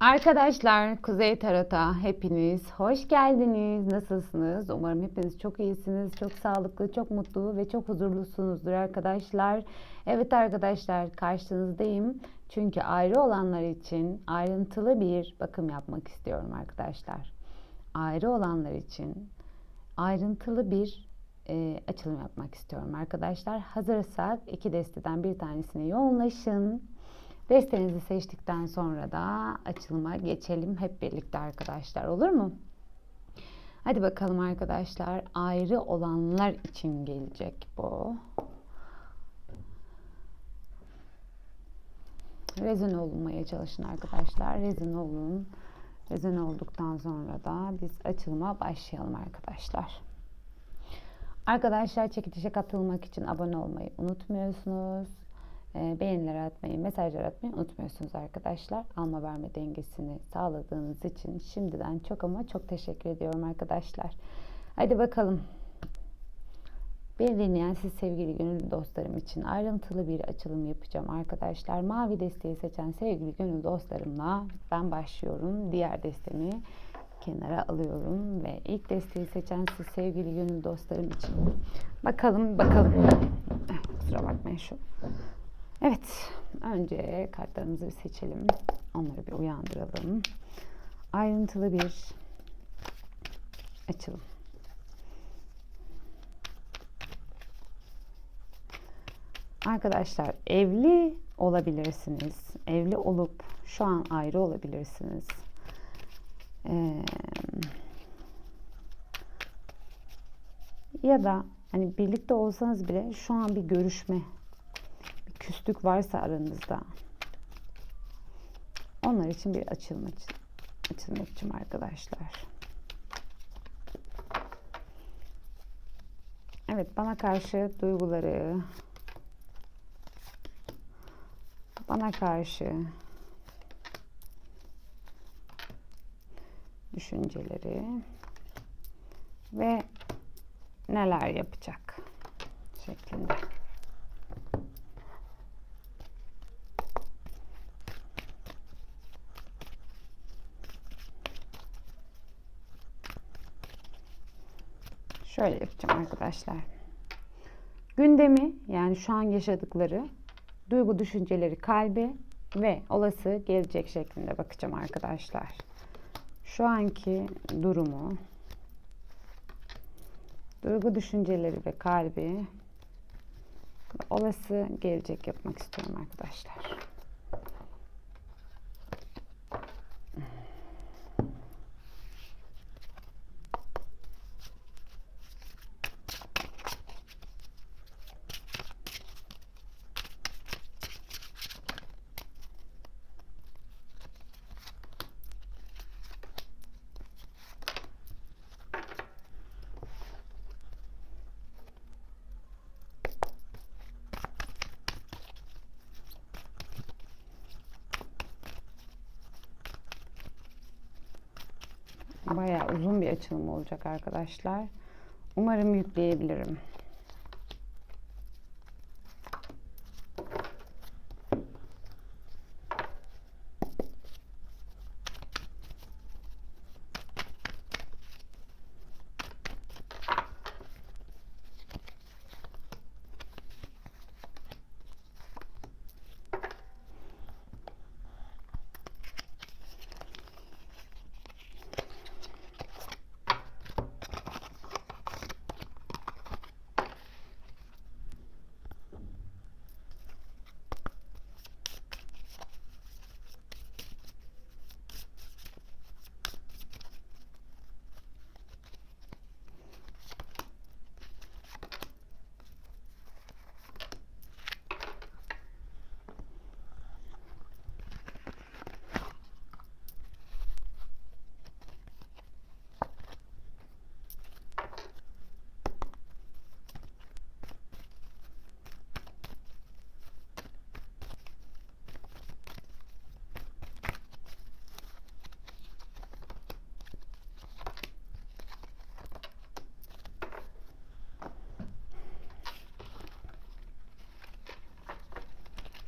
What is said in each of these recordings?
Arkadaşlar Kuzey Tarot'a hepiniz hoş geldiniz. Nasılsınız? Umarım hepiniz çok iyisiniz, çok sağlıklı, çok mutlu ve çok huzurlusunuzdur arkadaşlar. Evet arkadaşlar karşınızdayım. Çünkü ayrı olanlar için ayrıntılı bir bakım yapmak istiyorum arkadaşlar. Ayrı olanlar için ayrıntılı bir e, açılım yapmak istiyorum arkadaşlar. Hazırsak iki desteden bir tanesine yoğunlaşın. Destenizi seçtikten sonra da açılıma geçelim hep birlikte arkadaşlar olur mu? Hadi bakalım arkadaşlar ayrı olanlar için gelecek bu. Rezon olmaya çalışın arkadaşlar. Rezon olun. Rezon olduktan sonra da biz açılıma başlayalım arkadaşlar. Arkadaşlar çekilişe katılmak için abone olmayı unutmuyorsunuz. E, beğeniler atmayı, mesajlar atmayı unutmuyorsunuz arkadaşlar. Alma verme dengesini sağladığınız için şimdiden çok ama çok teşekkür ediyorum arkadaşlar. Hadi bakalım. Beni dinleyen siz sevgili gönüllü dostlarım için ayrıntılı bir açılım yapacağım arkadaşlar. Mavi desteği seçen sevgili gönüllü dostlarımla ben başlıyorum. Diğer destemi kenara alıyorum ve ilk desteği seçen siz sevgili gönüllü dostlarım için. Bakalım bakalım. Kusura bakmayın şu Evet, önce kartlarımızı bir seçelim. Onları bir uyandıralım. Ayrıntılı bir açılım. Arkadaşlar evli olabilirsiniz. Evli olup şu an ayrı olabilirsiniz. Ee, ya da hani birlikte olsanız bile şu an bir görüşme küslük varsa aranızda onlar için bir açılma açılma için arkadaşlar. Evet bana karşı duyguları bana karşı düşünceleri ve neler yapacak şeklinde. Şöyle yapacağım arkadaşlar. Gündemi yani şu an yaşadıkları duygu düşünceleri kalbi ve olası gelecek şeklinde bakacağım arkadaşlar. Şu anki durumu duygu düşünceleri ve kalbi olası gelecek yapmak istiyorum arkadaşlar. Bayağı uzun bir açılım olacak arkadaşlar. Umarım yükleyebilirim.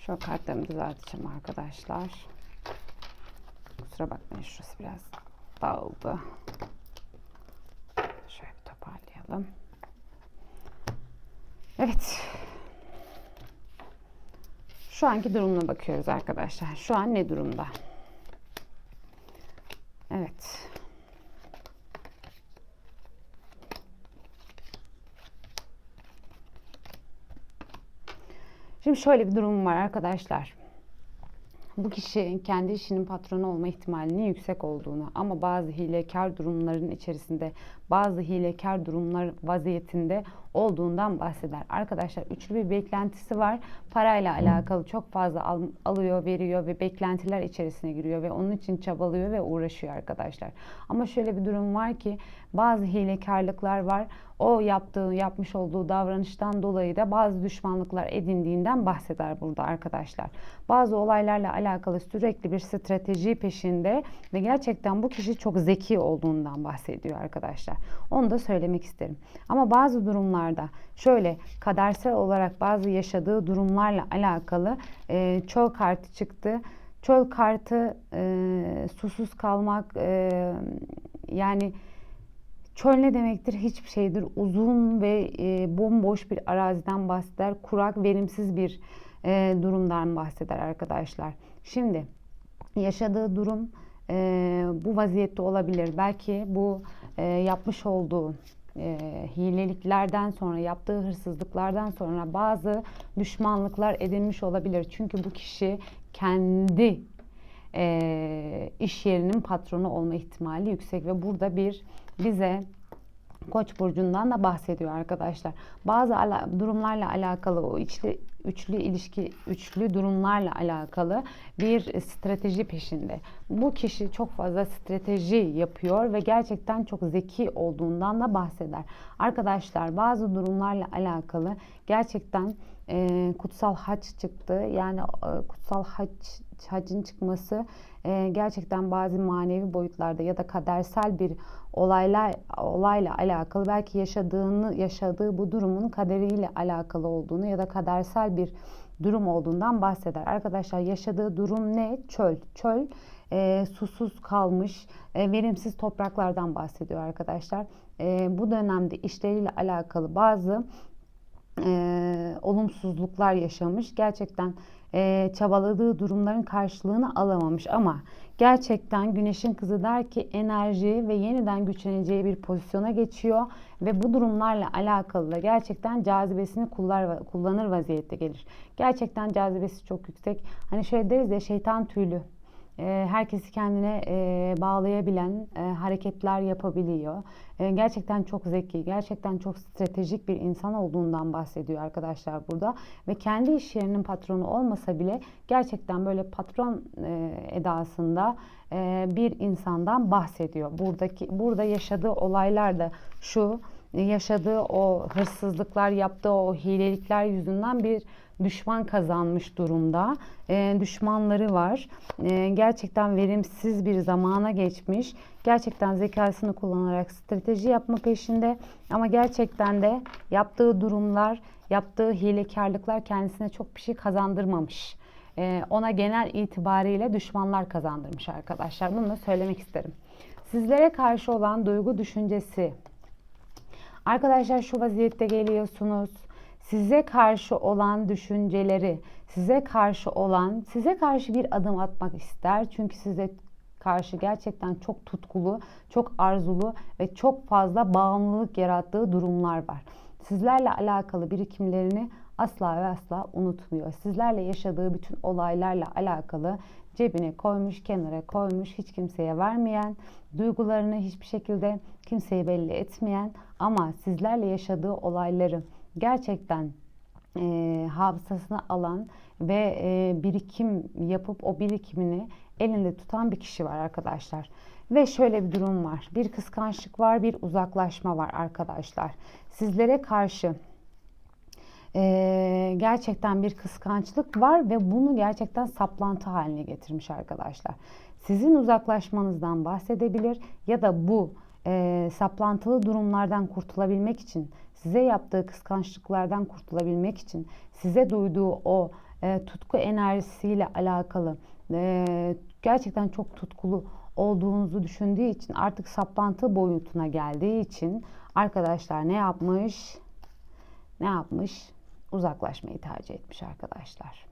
Şu kartlarımı düzelteceğim arkadaşlar. Kusura bakmayın şurası biraz dağıldı. Şöyle bir toparlayalım. Evet. Şu anki durumuna bakıyoruz arkadaşlar. Şu an ne durumda? Evet. Şimdi şöyle bir durum var arkadaşlar. Bu kişi kendi işinin patronu olma ihtimalinin yüksek olduğunu ama bazı hilekar durumların içerisinde bazı hilekar durumlar vaziyetinde olduğundan bahseder. Arkadaşlar üçlü bir beklentisi var. Parayla alakalı çok fazla al, alıyor, veriyor ve beklentiler içerisine giriyor ve onun için çabalıyor ve uğraşıyor arkadaşlar. Ama şöyle bir durum var ki bazı hilekarlıklar var. O yaptığı, yapmış olduğu davranıştan dolayı da bazı düşmanlıklar edindiğinden bahseder burada arkadaşlar. Bazı olaylarla alakalı sürekli bir strateji peşinde ve gerçekten bu kişi çok zeki olduğundan bahsediyor arkadaşlar. Onu da söylemek isterim. Ama bazı durumlarda şöyle kadersel olarak bazı yaşadığı durumlarla alakalı e, çöl kartı çıktı. Çöl kartı e, susuz kalmak e, yani Çöl ne demektir? Hiçbir şeydir. Uzun ve e, bomboş bir araziden bahseder. Kurak, verimsiz bir e, durumdan bahseder arkadaşlar. Şimdi yaşadığı durum e, bu vaziyette olabilir. Belki bu e, yapmış olduğu e, hileliklerden sonra yaptığı hırsızlıklardan sonra bazı düşmanlıklar edinmiş olabilir. Çünkü bu kişi kendi e, iş yerinin patronu olma ihtimali yüksek ve burada bir bize Koç burcundan da bahsediyor arkadaşlar. Bazı ala, durumlarla alakalı o içli üçlü ilişki, üçlü durumlarla alakalı bir strateji peşinde. Bu kişi çok fazla strateji yapıyor ve gerçekten çok zeki olduğundan da bahseder. Arkadaşlar bazı durumlarla alakalı gerçekten e, kutsal haç çıktı. Yani e, kutsal haç hacin çıkması e, gerçekten bazı manevi boyutlarda ya da kadersel bir olaylar olayla alakalı belki yaşadığını yaşadığı bu durumun kaderiyle alakalı olduğunu ya da kadersel bir durum olduğundan bahseder. Arkadaşlar yaşadığı durum ne? Çöl. Çöl e, susuz kalmış, e, verimsiz topraklardan bahsediyor arkadaşlar. E, bu dönemde işleriyle alakalı bazı e, olumsuzluklar yaşamış. Gerçekten e, çabaladığı durumların karşılığını alamamış ama gerçekten güneşin kızı der ki enerji ve yeniden güçleneceği bir pozisyona geçiyor ve bu durumlarla alakalı da gerçekten cazibesini kullar, kullanır vaziyette gelir. Gerçekten cazibesi çok yüksek. Hani şöyle deriz ya şeytan tüylü herkesi kendine e, bağlayabilen e, hareketler yapabiliyor. E, gerçekten çok zeki, gerçekten çok stratejik bir insan olduğundan bahsediyor arkadaşlar burada. Ve kendi iş yerinin patronu olmasa bile gerçekten böyle patron edasında bir insandan bahsediyor. Buradaki burada yaşadığı olaylar da şu yaşadığı o hırsızlıklar, yaptığı o hilelikler yüzünden bir düşman kazanmış durumda. E, düşmanları var. E, gerçekten verimsiz bir zamana geçmiş. Gerçekten zekasını kullanarak strateji yapma peşinde. Ama gerçekten de yaptığı durumlar, yaptığı hilekarlıklar kendisine çok bir şey kazandırmamış. E, ona genel itibariyle düşmanlar kazandırmış arkadaşlar. Bunu da söylemek isterim. Sizlere karşı olan duygu düşüncesi. Arkadaşlar şu vaziyette geliyorsunuz size karşı olan düşünceleri, size karşı olan, size karşı bir adım atmak ister. Çünkü size karşı gerçekten çok tutkulu, çok arzulu ve çok fazla bağımlılık yarattığı durumlar var. Sizlerle alakalı birikimlerini asla ve asla unutmuyor. Sizlerle yaşadığı bütün olaylarla alakalı cebine koymuş, kenara koymuş, hiç kimseye vermeyen, duygularını hiçbir şekilde kimseye belli etmeyen ama sizlerle yaşadığı olayları gerçekten e, hafızasına alan ve e, birikim yapıp o birikimini elinde tutan bir kişi var arkadaşlar. Ve şöyle bir durum var. Bir kıskançlık var, bir uzaklaşma var arkadaşlar. Sizlere karşı e, gerçekten bir kıskançlık var ve bunu gerçekten saplantı haline getirmiş arkadaşlar. Sizin uzaklaşmanızdan bahsedebilir ya da bu e, saplantılı durumlardan kurtulabilmek için size yaptığı kıskançlıklardan kurtulabilmek için size duyduğu o e, tutku enerjisiyle alakalı e, gerçekten çok tutkulu olduğunuzu düşündüğü için artık saplantı boyutuna geldiği için arkadaşlar ne yapmış? Ne yapmış? Uzaklaşmayı tercih etmiş arkadaşlar.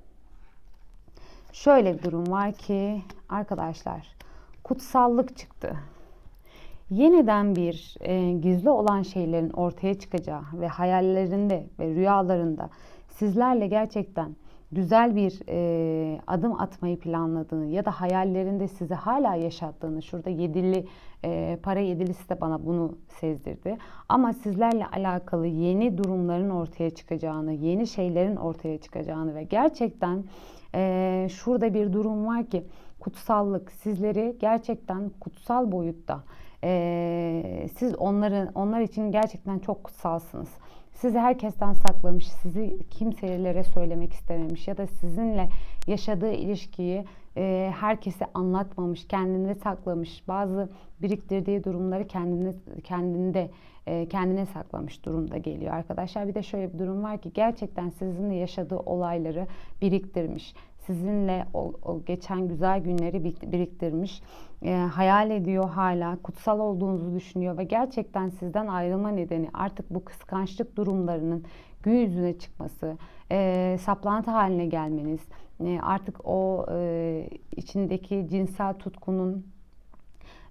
Şöyle bir durum var ki arkadaşlar kutsallık çıktı. Yeniden bir e, gizli olan şeylerin ortaya çıkacağı ve hayallerinde ve rüyalarında sizlerle gerçekten güzel bir e, adım atmayı planladığını ya da hayallerinde sizi hala yaşattığını şurada yedili e, para yedilisi de bana bunu sezdirdi. Ama sizlerle alakalı yeni durumların ortaya çıkacağını, yeni şeylerin ortaya çıkacağını ve gerçekten e, şurada bir durum var ki kutsallık sizleri gerçekten kutsal boyutta e, siz onların onlar için gerçekten çok kutsalsınız. Sizi herkesten saklamış, sizi kimselere söylemek istememiş ya da sizinle yaşadığı ilişkiyi e, herkese anlatmamış, kendinde saklamış. Bazı biriktirdiği durumları kendine kendinde e, kendine saklamış durumda geliyor arkadaşlar. Bir de şöyle bir durum var ki gerçekten sizinle yaşadığı olayları biriktirmiş sizinle o, o geçen güzel günleri biriktirmiş. E, hayal ediyor hala, kutsal olduğunuzu düşünüyor ve gerçekten sizden ayrılma nedeni artık bu kıskançlık durumlarının gün yüzüne çıkması, e, saplantı haline gelmeniz, e, artık o e, içindeki cinsel tutkunun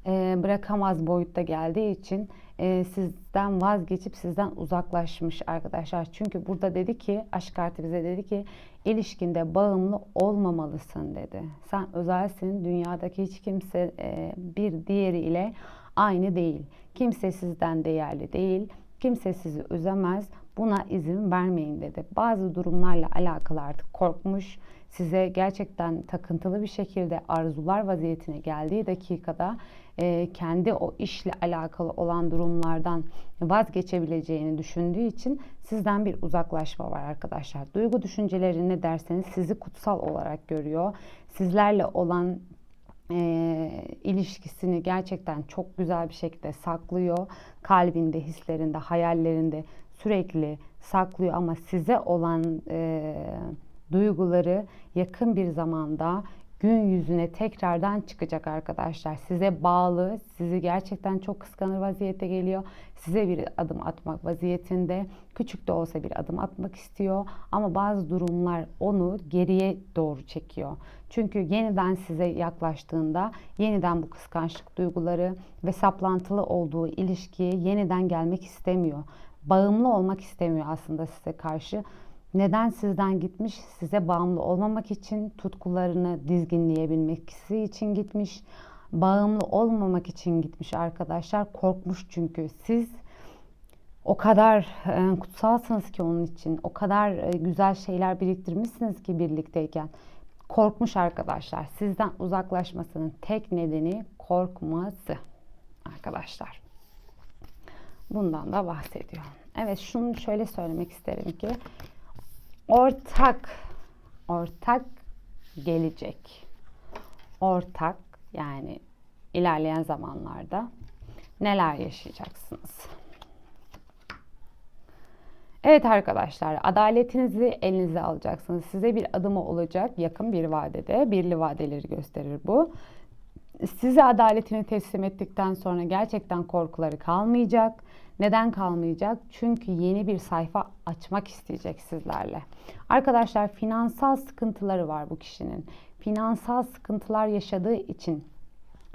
e, bırakamaz boyutta geldiği için e, sizden vazgeçip sizden uzaklaşmış arkadaşlar. Çünkü burada dedi ki aşk kartı bize dedi ki ilişkinde bağımlı olmamalısın dedi. Sen özelsin. Dünyadaki hiç kimse e, bir diğeriyle aynı değil. Kimse sizden değerli değil. Kimse sizi üzemez. Buna izin vermeyin dedi. Bazı durumlarla alakalı artık korkmuş. Size gerçekten takıntılı bir şekilde arzular vaziyetine geldiği dakikada e, kendi o işle alakalı olan durumlardan vazgeçebileceğini düşündüğü için sizden bir uzaklaşma var arkadaşlar. Duygu düşünceleri ne derseniz sizi kutsal olarak görüyor. Sizlerle olan e, ilişkisini gerçekten çok güzel bir şekilde saklıyor. Kalbinde, hislerinde, hayallerinde sürekli saklıyor ama size olan e, duyguları yakın bir zamanda gün yüzüne tekrardan çıkacak arkadaşlar. Size bağlı, sizi gerçekten çok kıskanır vaziyette geliyor. Size bir adım atmak vaziyetinde. Küçük de olsa bir adım atmak istiyor. Ama bazı durumlar onu geriye doğru çekiyor. Çünkü yeniden size yaklaştığında yeniden bu kıskançlık duyguları ve saplantılı olduğu ilişkiye yeniden gelmek istemiyor. Bağımlı olmak istemiyor aslında size karşı neden sizden gitmiş? Size bağımlı olmamak için, tutkularını dizginleyebilmek için gitmiş. Bağımlı olmamak için gitmiş arkadaşlar. Korkmuş çünkü siz o kadar e, kutsalsınız ki onun için. O kadar e, güzel şeyler biriktirmişsiniz ki birlikteyken. Korkmuş arkadaşlar. Sizden uzaklaşmasının tek nedeni korkması arkadaşlar. Bundan da bahsediyor. Evet şunu şöyle söylemek isterim ki ortak ortak gelecek. Ortak yani ilerleyen zamanlarda neler yaşayacaksınız? Evet arkadaşlar adaletinizi elinize alacaksınız. Size bir adımı olacak yakın bir vadede. Birli vadeleri gösterir bu. Size adaletini teslim ettikten sonra gerçekten korkuları kalmayacak neden kalmayacak? Çünkü yeni bir sayfa açmak isteyecek sizlerle. Arkadaşlar finansal sıkıntıları var bu kişinin. Finansal sıkıntılar yaşadığı için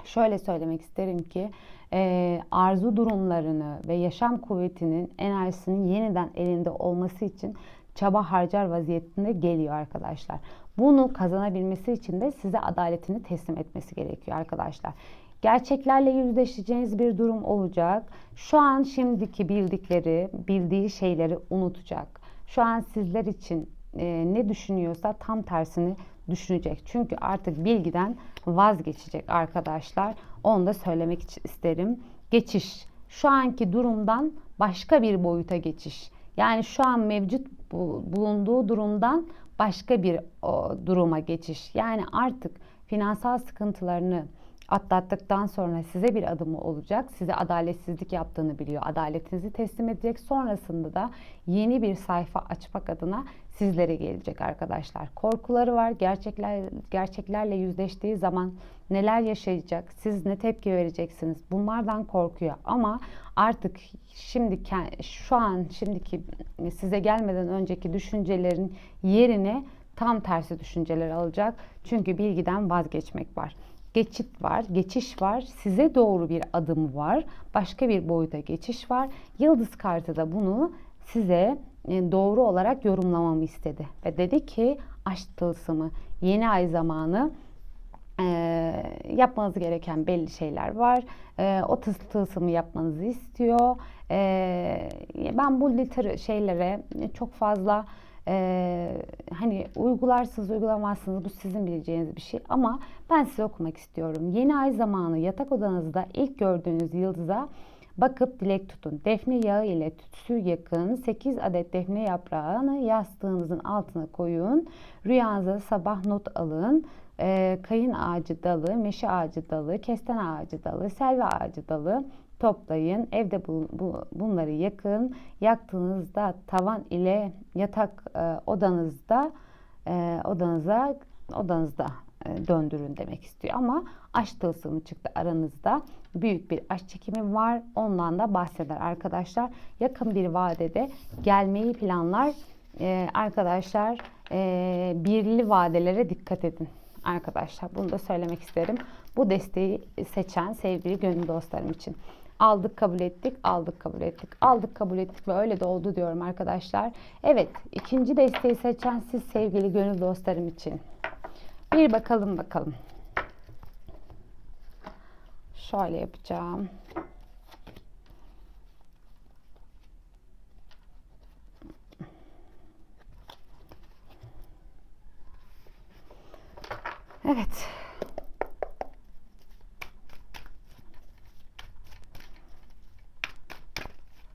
şöyle söylemek isterim ki e, arzu durumlarını ve yaşam kuvvetinin enerjisinin yeniden elinde olması için çaba harcar vaziyetinde geliyor arkadaşlar. Bunu kazanabilmesi için de size adaletini teslim etmesi gerekiyor arkadaşlar. Gerçeklerle yüzleşeceğiniz bir durum olacak. Şu an şimdiki bildikleri, bildiği şeyleri unutacak. Şu an sizler için e, ne düşünüyorsa tam tersini düşünecek. Çünkü artık bilgiden vazgeçecek arkadaşlar. Onu da söylemek isterim. Geçiş. Şu anki durumdan başka bir boyuta geçiş. Yani şu an mevcut bulunduğu durumdan başka bir o, duruma geçiş. Yani artık finansal sıkıntılarını atlattıktan sonra size bir adımı olacak. Size adaletsizlik yaptığını biliyor. Adaletinizi teslim edecek. Sonrasında da yeni bir sayfa açmak adına sizlere gelecek arkadaşlar. Korkuları var. Gerçekler gerçeklerle yüzleştiği zaman neler yaşayacak? Siz ne tepki vereceksiniz? Bunlardan korkuyor ama artık şimdi şu an şimdiki size gelmeden önceki düşüncelerin yerine tam tersi düşünceler alacak. Çünkü bilgiden vazgeçmek var geçit var, geçiş var, size doğru bir adım var, başka bir boyuta geçiş var. Yıldız kartı da bunu size e, doğru olarak yorumlamamı istedi. Ve dedi ki aşk tılsımı yeni ay zamanı e, yapmanız gereken belli şeyler var. E, o tıs tılsımı yapmanızı istiyor. E, ben bu liter şeylere çok fazla ee, hani uygularsınız uygulamazsınız bu sizin bileceğiniz bir şey ama ben size okumak istiyorum. Yeni ay zamanı yatak odanızda ilk gördüğünüz yıldıza bakıp dilek tutun. Defne yağı ile tütsü yakın 8 adet defne yaprağını yastığınızın altına koyun. Rüyanıza sabah not alın. Ee, kayın ağacı dalı, meşe ağacı dalı, kesten ağacı dalı, selvi ağacı dalı, toplayın. Evde bu, bu, bunları yakın. Yaktığınızda tavan ile yatak e, odanızda e, odanıza odanızda e, döndürün demek istiyor. Ama aşk tılsımı çıktı aranızda. Büyük bir aşk çekimi var. Ondan da bahseder arkadaşlar. Yakın bir vadede gelmeyi planlar. E, arkadaşlar e, birli vadelere dikkat edin. Arkadaşlar bunu da söylemek isterim. Bu desteği seçen sevgili gönül dostlarım için. Aldık kabul ettik, aldık kabul ettik, aldık kabul ettik ve öyle de oldu diyorum arkadaşlar. Evet, ikinci desteği seçen siz sevgili gönül dostlarım için. Bir bakalım bakalım. Şöyle yapacağım. Evet.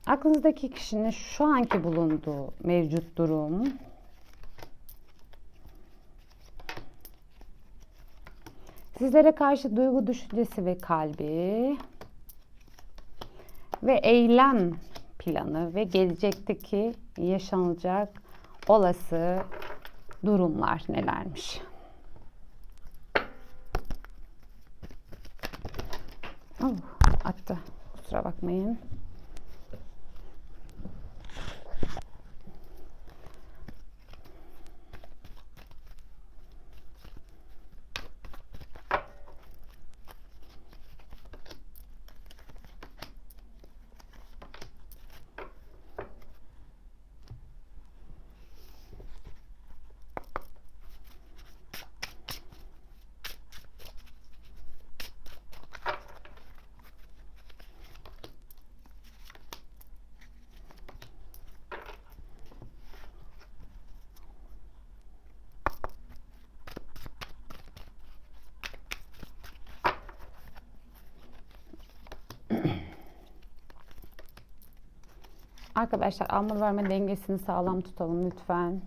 Aklınızdaki kişinin şu anki bulunduğu mevcut durum sizlere karşı duygu düşüncesi ve kalbi ve eylem planı ve gelecekteki yaşanacak olası durumlar nelermiş? Oh, attı. Kusura bakmayın. Arkadaşlar alma verme dengesini sağlam tutalım lütfen.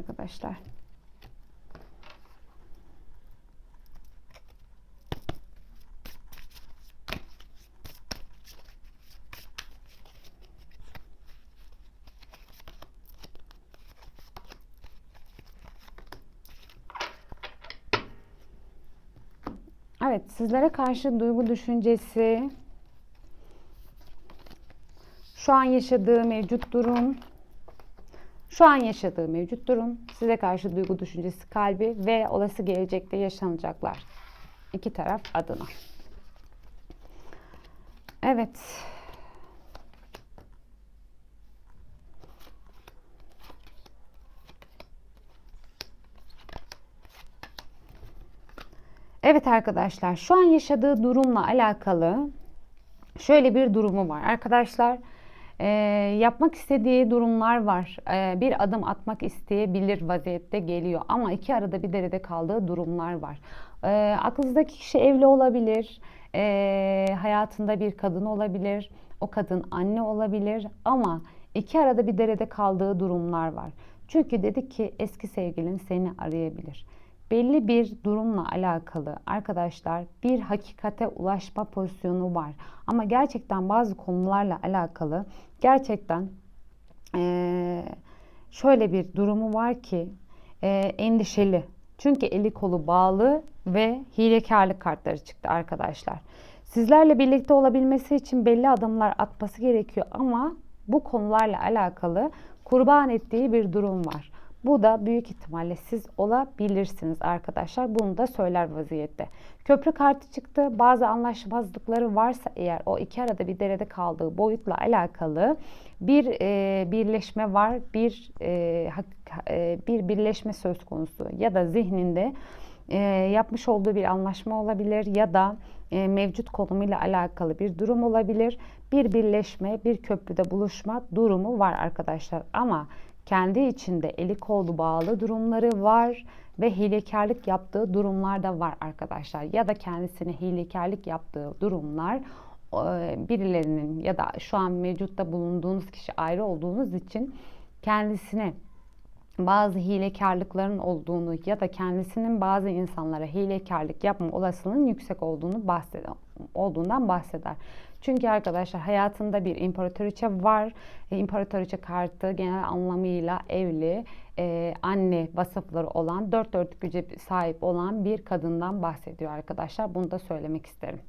evet arkadaşlar. Evet, sizlere karşı duygu düşüncesi, şu an yaşadığı mevcut durum, şu an yaşadığı mevcut durum, size karşı duygu düşüncesi, kalbi ve olası gelecekte yaşanacaklar. İki taraf adına. Evet. Evet arkadaşlar şu an yaşadığı durumla alakalı şöyle bir durumu var. Arkadaşlar e, yapmak istediği durumlar var. E, bir adım atmak isteyebilir vaziyette geliyor. Ama iki arada bir derede kaldığı durumlar var. E, aklınızdaki kişi evli olabilir. E, hayatında bir kadın olabilir. O kadın anne olabilir. Ama iki arada bir derede kaldığı durumlar var. Çünkü dedik ki eski sevgilin seni arayabilir belli bir durumla alakalı arkadaşlar bir hakikate ulaşma pozisyonu var. Ama gerçekten bazı konularla alakalı gerçekten ee, şöyle bir durumu var ki e, endişeli. Çünkü eli kolu bağlı ve hilekarlık kartları çıktı arkadaşlar. Sizlerle birlikte olabilmesi için belli adımlar atması gerekiyor ama bu konularla alakalı kurban ettiği bir durum var. Bu da büyük ihtimalle siz olabilirsiniz arkadaşlar. Bunu da söyler vaziyette. Köprü kartı çıktı. Bazı anlaşmazlıkları varsa eğer o iki arada bir derede kaldığı boyutla alakalı bir e, birleşme var. Bir e, e, bir birleşme söz konusu ya da zihninde e, yapmış olduğu bir anlaşma olabilir ya da e, mevcut konumuyla alakalı bir durum olabilir. Bir birleşme, bir köprüde buluşma durumu var arkadaşlar. Ama kendi içinde eli kolu bağlı durumları var ve hilekarlık yaptığı durumlar da var arkadaşlar. Ya da kendisine hilekarlık yaptığı durumlar e, birilerinin ya da şu an mevcutta bulunduğunuz kişi ayrı olduğunuz için kendisine bazı hilekarlıkların olduğunu ya da kendisinin bazı insanlara hilekarlık yapma olasılığının yüksek olduğunu bahseder, olduğundan bahseder. Çünkü arkadaşlar hayatında bir imparatoriçe var. E, imparatoriçe kartı genel anlamıyla evli, e, anne vasıfları olan, dört dörtlük güce sahip olan bir kadından bahsediyor arkadaşlar. Bunu da söylemek isterim.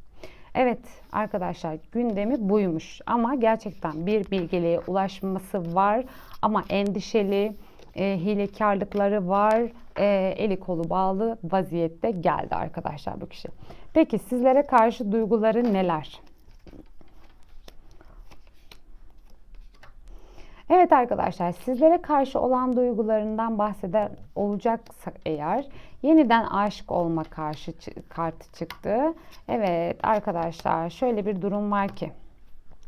Evet arkadaşlar gündemi buymuş ama gerçekten bir bilgeliğe ulaşması var ama endişeli, e, hilekarlıkları var, e, eli kolu bağlı vaziyette geldi arkadaşlar bu kişi. Peki sizlere karşı duyguları neler? Evet arkadaşlar sizlere karşı olan duygularından bahseder olacaksak eğer yeniden aşık olma karşı kartı çıktı. Evet arkadaşlar şöyle bir durum var ki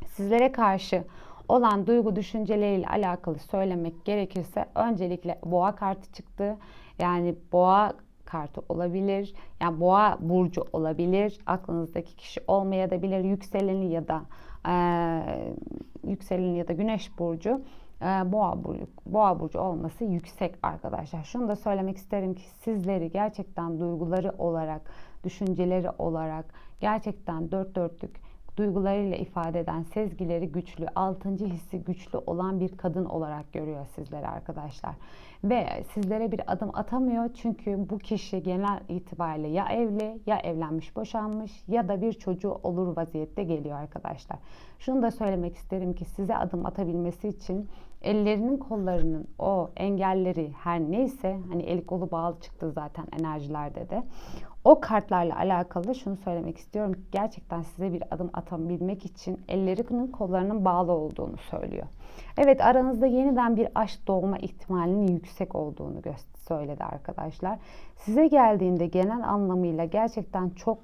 sizlere karşı olan duygu düşünceleriyle alakalı söylemek gerekirse öncelikle boğa kartı çıktı. Yani boğa kartı olabilir. Yani boğa burcu olabilir. Aklınızdaki kişi olmayabilir. Yükseleni ya da e, yükselen ya da güneş burcu e, boğa burcu, boğa burcu olması yüksek arkadaşlar. Şunu da söylemek isterim ki sizleri gerçekten duyguları olarak, düşünceleri olarak gerçekten dört dörtlük duygularıyla ifade eden sezgileri güçlü, altıncı hissi güçlü olan bir kadın olarak görüyor sizleri arkadaşlar. Ve sizlere bir adım atamıyor çünkü bu kişi genel itibariyle ya evli ya evlenmiş boşanmış ya da bir çocuğu olur vaziyette geliyor arkadaşlar. Şunu da söylemek isterim ki size adım atabilmesi için ellerinin kollarının o engelleri her neyse hani el kolu bağlı çıktı zaten enerjilerde de o kartlarla alakalı şunu söylemek istiyorum. Gerçekten size bir adım atabilmek için ellerinin kollarının bağlı olduğunu söylüyor. Evet aranızda yeniden bir aşk doğma ihtimalinin yüksek olduğunu söyledi arkadaşlar. Size geldiğinde genel anlamıyla gerçekten çok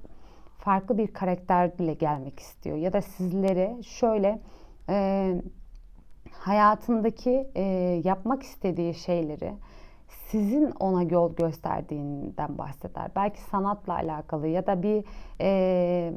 farklı bir karakterle gelmek istiyor. Ya da sizlere şöyle e, hayatındaki e, yapmak istediği şeyleri sizin ona yol gösterdiğinden bahseder. Belki sanatla alakalı ya da bir e,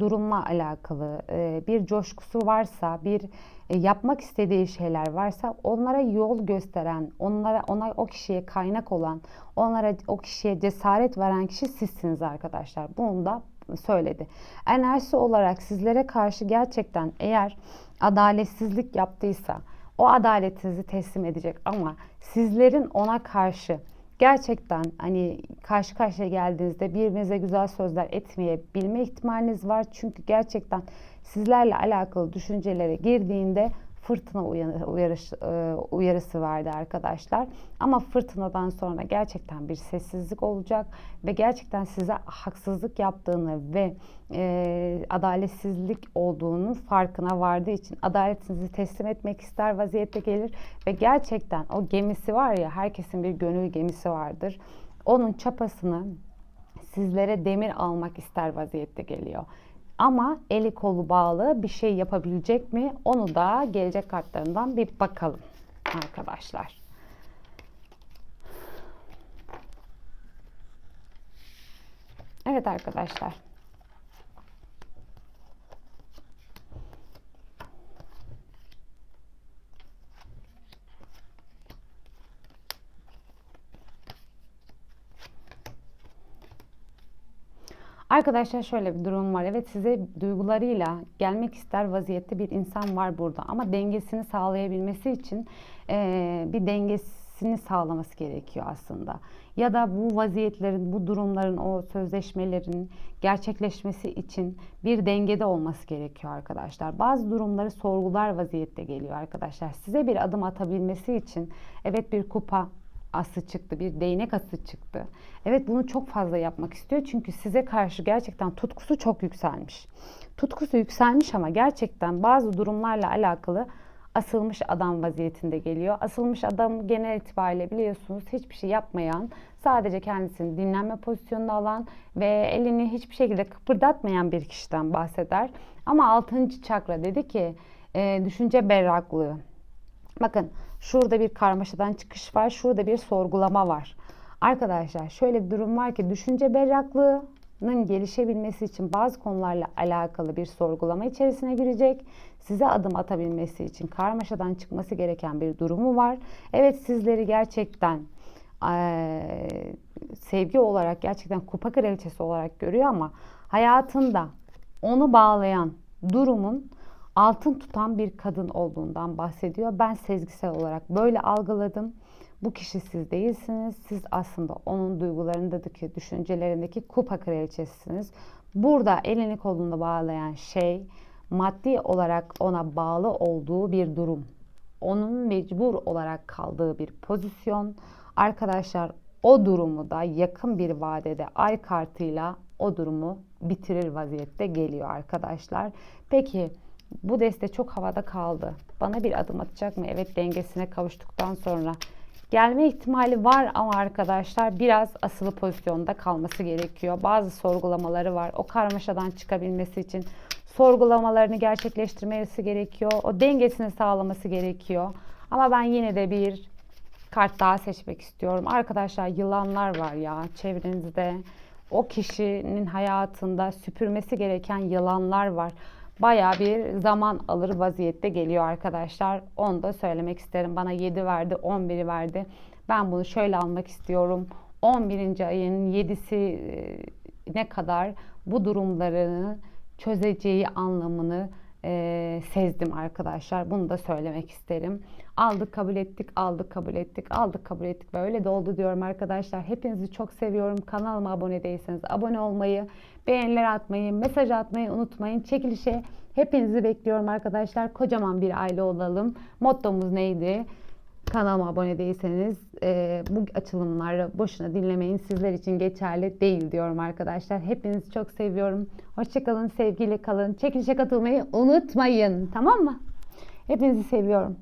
durumla alakalı e, bir coşkusu varsa, bir e, yapmak istediği şeyler varsa onlara yol gösteren, onlara ona o kişiye kaynak olan, onlara o kişiye cesaret veren kişi sizsiniz arkadaşlar. Bunu da söyledi. Enerjisi olarak sizlere karşı gerçekten eğer adaletsizlik yaptıysa o adaletinizi teslim edecek ama sizlerin ona karşı gerçekten hani karşı karşıya geldiğinizde birbirinize güzel sözler etmeyebilme ihtimaliniz var. Çünkü gerçekten sizlerle alakalı düşüncelere girdiğinde fırtına uyarış, e, uyarısı verdi arkadaşlar. Ama fırtınadan sonra gerçekten bir sessizlik olacak ve gerçekten size haksızlık yaptığını ve e, adaletsizlik olduğunu farkına vardığı için adaletinizi teslim etmek ister vaziyette gelir ve gerçekten o gemisi var ya herkesin bir gönül gemisi vardır. Onun çapasını sizlere demir almak ister vaziyette geliyor. Ama eli kolu bağlı bir şey yapabilecek mi? Onu da gelecek kartlarından bir bakalım arkadaşlar. Evet arkadaşlar. Arkadaşlar şöyle bir durum var. Evet size duygularıyla gelmek ister vaziyette bir insan var burada. Ama dengesini sağlayabilmesi için eee, bir dengesini sağlaması gerekiyor aslında. Ya da bu vaziyetlerin, bu durumların, o sözleşmelerin gerçekleşmesi için bir dengede olması gerekiyor arkadaşlar. Bazı durumları sorgular vaziyette geliyor arkadaşlar. Size bir adım atabilmesi için evet bir kupa ası çıktı, bir değnek ası çıktı. Evet bunu çok fazla yapmak istiyor çünkü size karşı gerçekten tutkusu çok yükselmiş. Tutkusu yükselmiş ama gerçekten bazı durumlarla alakalı asılmış adam vaziyetinde geliyor. Asılmış adam genel itibariyle biliyorsunuz hiçbir şey yapmayan, sadece kendisini dinlenme pozisyonuna alan ve elini hiçbir şekilde kıpırdatmayan bir kişiden bahseder. Ama 6. çakra dedi ki e, düşünce berraklığı. Bakın şurada bir karmaşadan çıkış var, şurada bir sorgulama var. Arkadaşlar şöyle bir durum var ki düşünce berraklığının gelişebilmesi için bazı konularla alakalı bir sorgulama içerisine girecek. Size adım atabilmesi için karmaşadan çıkması gereken bir durumu var. Evet sizleri gerçekten eee, sevgi olarak gerçekten kupa kraliçesi olarak görüyor ama hayatında onu bağlayan durumun altın tutan bir kadın olduğundan bahsediyor. Ben sezgisel olarak böyle algıladım. Bu kişi siz değilsiniz. Siz aslında onun duygularındaki, düşüncelerindeki kupa kraliçesisiniz. Burada elini kolunu bağlayan şey maddi olarak ona bağlı olduğu bir durum. Onun mecbur olarak kaldığı bir pozisyon. Arkadaşlar o durumu da yakın bir vadede ay kartıyla o durumu bitirir vaziyette geliyor arkadaşlar. Peki bu deste çok havada kaldı. Bana bir adım atacak mı? Evet dengesine kavuştuktan sonra. Gelme ihtimali var ama arkadaşlar biraz asılı pozisyonda kalması gerekiyor. Bazı sorgulamaları var. O karmaşadan çıkabilmesi için sorgulamalarını gerçekleştirmesi gerekiyor. O dengesini sağlaması gerekiyor. Ama ben yine de bir kart daha seçmek istiyorum. Arkadaşlar yılanlar var ya çevrenizde. O kişinin hayatında süpürmesi gereken yılanlar var. Baya bir zaman alır vaziyette geliyor arkadaşlar. Onu da söylemek isterim. Bana 7 verdi, 11'i verdi. Ben bunu şöyle almak istiyorum. 11. ayın 7'si e, ne kadar bu durumlarını çözeceği anlamını e, sezdim arkadaşlar. Bunu da söylemek isterim. Aldık kabul ettik, aldık kabul ettik, aldık kabul ettik ve öyle de oldu diyorum arkadaşlar. Hepinizi çok seviyorum. Kanalıma abone değilseniz abone olmayı, beğeniler atmayı, mesaj atmayı unutmayın. Çekilişe hepinizi bekliyorum arkadaşlar. Kocaman bir aile olalım. Mottomuz neydi? Kanalıma abone değilseniz e, bu açılımları boşuna dinlemeyin. Sizler için geçerli değil diyorum arkadaşlar. Hepinizi çok seviyorum. Hoşçakalın, sevgiyle kalın. Çekilişe katılmayı unutmayın. Tamam mı? Hepinizi seviyorum.